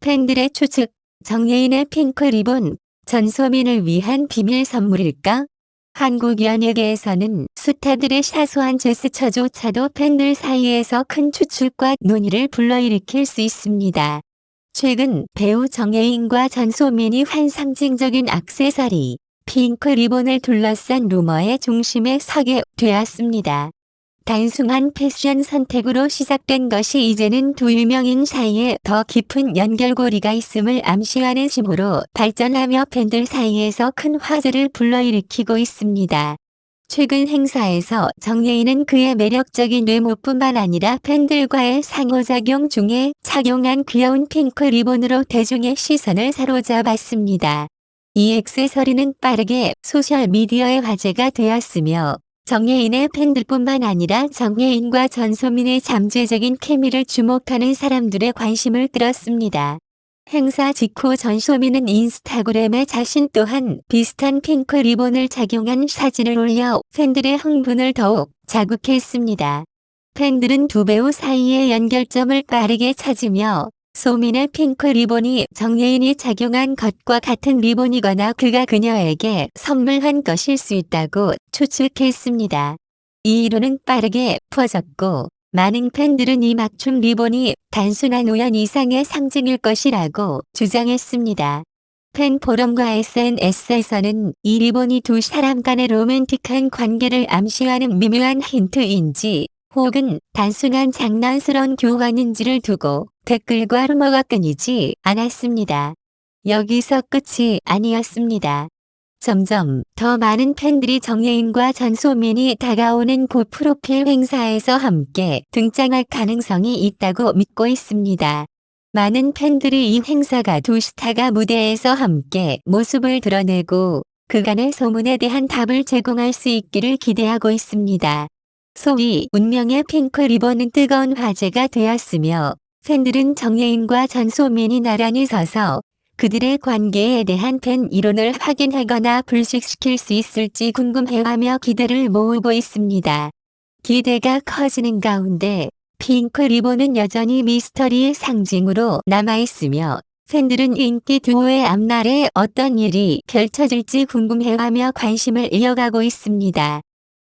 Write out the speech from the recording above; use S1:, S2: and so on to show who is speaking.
S1: 팬들의 추측, 정예인의 핑크 리본, 전소민을 위한 비밀 선물일까? 한국 연예계에서는 스타들의 사소한 제스처조차도 팬들 사이에서 큰 추측과 논의를 불러일으킬 수 있습니다. 최근 배우 정예인과 전소민이 환상징적인 액세서리, 핑크 리본을 둘러싼 루머의 중심에 서게 되었습니다. 단순한 패션 선택으로 시작된 것이 이제는 두 유명인 사이에 더 깊은 연결고리가 있음을 암시하는 심호로 발전하며 팬들 사이에서 큰 화제를 불러일으키고 있습니다. 최근 행사에서 정예인은 그의 매력적인 외모뿐만 아니라 팬들과의 상호작용 중에 착용한 귀여운 핑크 리본으로 대중의 시선을 사로잡았습니다. 이 액세서리는 빠르게 소셜미디어에 화제가 되었으며 정예인의 팬들뿐만 아니라 정예인과 전소민의 잠재적인 케미를 주목하는 사람들의 관심을 끌었습니다. 행사 직후 전소민은 인스타그램에 자신 또한 비슷한 핑크 리본을 착용한 사진을 올려 팬들의 흥분을 더욱 자극했습니다. 팬들은 두 배우 사이의 연결점을 빠르게 찾으며 소민의 핑크 리본이 정예인이 착용한 것과 같은 리본이거나 그가 그녀에게 선물한 것일 수 있다고 추측했습니다. 이 이론은 빠르게 퍼졌고 많은 팬들은 이 맞춤 리본이 단순한 우연 이상의 상징일 것이라고 주장했습니다. 팬 포럼과 SNS에서는 이 리본이 두 사람 간의 로맨틱한 관계를 암시하는 미묘한 힌트인지 혹은 단순한 장난스러운 교환인지를 두고 댓글과 루머가 끊이지 않았습니다. 여기서 끝이 아니었습니다. 점점 더 많은 팬들이 정예인과 전소민이 다가오는 고프로필 행사에서 함께 등장할 가능성이 있다고 믿고 있습니다. 많은 팬들이 이 행사가 두 스타가 무대에서 함께 모습을 드러내고 그간의 소문에 대한 답을 제공할 수 있기를 기대하고 있습니다. 소위 운명의 핑크 리본은 뜨거운 화제가 되었으며 팬들은 정예인과 전소민이 나란히 서서 그들의 관계에 대한 팬 이론을 확인하거나 불식시킬 수 있을지 궁금해하며 기대를 모으고 있습니다. 기대가 커지는 가운데 핑크 리본은 여전히 미스터리의 상징으로 남아있으며 팬들은 인기 듀오의 앞날에 어떤 일이 펼쳐질지 궁금해하며 관심을 이어가고 있습니다.